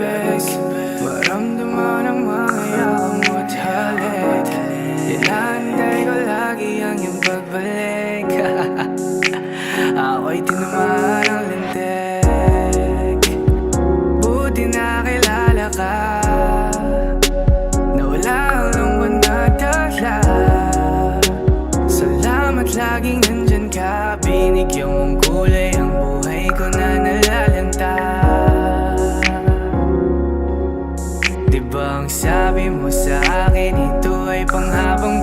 back. Ito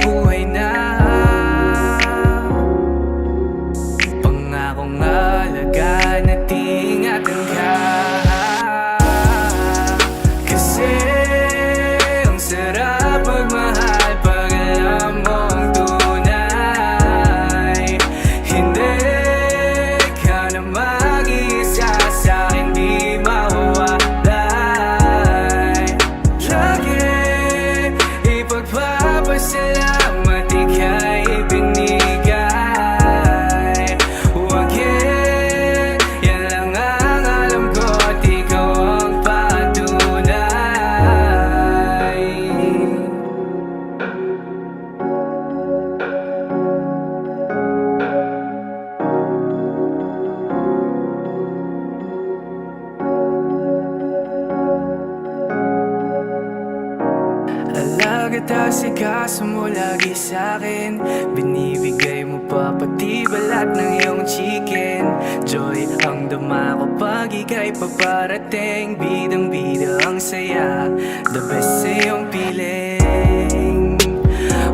Alaga ta sikaso mo lagi sa'kin Binibigay mo pa pati balat ng iyong chicken? Joy ang dama ko pag ika'y paparating. Bidang bida ang saya The best sa iyong piling.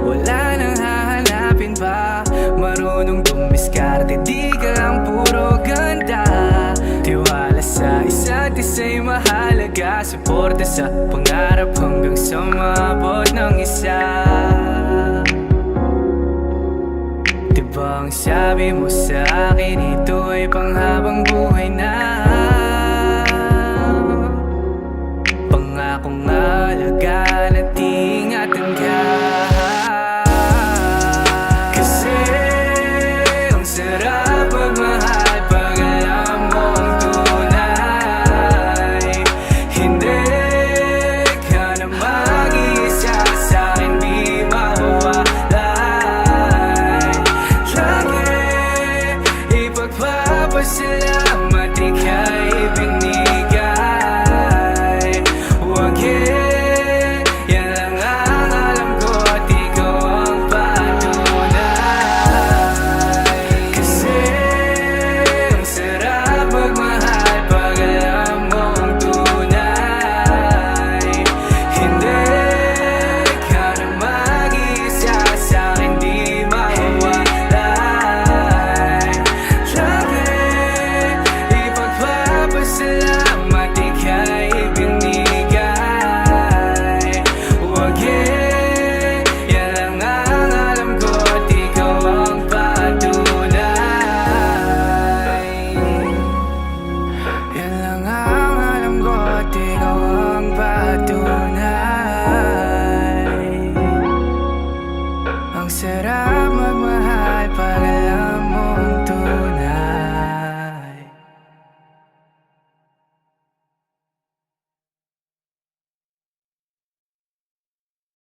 Wala nang hahanapin pa Marunong dumiskarte Di Suporta sa pangarap hanggang sa maabot ng isa. Diba ang sabi mo sa akin Ito ay panghabang buhay na. Pangakong alagaan at Lagi ipagpapasalamat Ika'y binigay